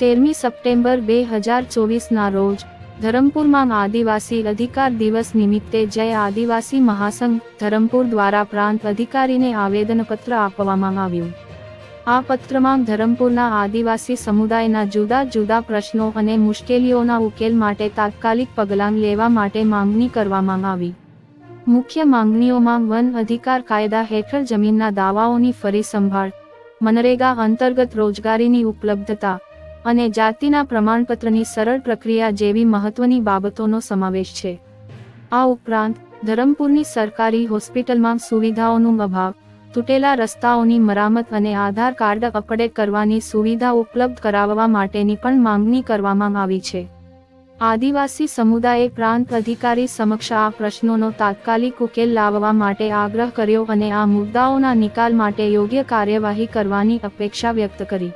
તેરમી સપ્ટેમ્બર બે હજાર ચોવીસના રોજ, ધરમપુરમાં આદિવાસી અધિકાર દિવસ નિમિત્તે જય આદિવાસી મહાસંઘ, ધરમપુર દ્વારા પ્રાંત અધિકારીને આવેદનપત્ર આપવામાં આવ્યું. આ પત્રમાં ધરમપુરના આદિવાસી સમુદાયના જુદા જુદા પ્રશ્નો અને મુશ્કેલીઓના ઉકેલ માટે તાત્કાલિક પગલાં લેવા માટે માંગણી કરવામાં આવી. મુખ્ય માંગણીઓમાં વન અધિકાર કાયદા હેઠળ જમીનના દાવાઓની ફરી સંભાળ, મનરેગા અંતર્ગત રોજગારીની ઉપલબ્ધતા અને જાતિના પ્રમાણપત્રની સરળ પ્રક્રિયા જેવી મહત્વની બાબતોનો સમાવેશ છે. આ ઉપરાંત, ધરમપુરની સરકારી હોસ્પિટલમાં સુવિધાઓનું અભાવ, તૂટેલા રસ્તાઓની મરામત અને આધાર કાર્ડ અપડેટ કરવાની સુવિધા ઉપલબ્ધ કરાવવા માટેની પણ માંગણી કરવામાં આવી છે. આદિવાસી સમુદાયે પ્રાંત અધિકારી સમક્ષ આ પ્રશ્નોનો તાત્કાલિક ઉકેલ લાવવા માટે આગ્રહ કર્યો અને આ મુદ્દાઓના નિકાલ માટે યોગ્ય કાર્યવાહી કરવાની અપેક્ષા વ્યક્ત કરી.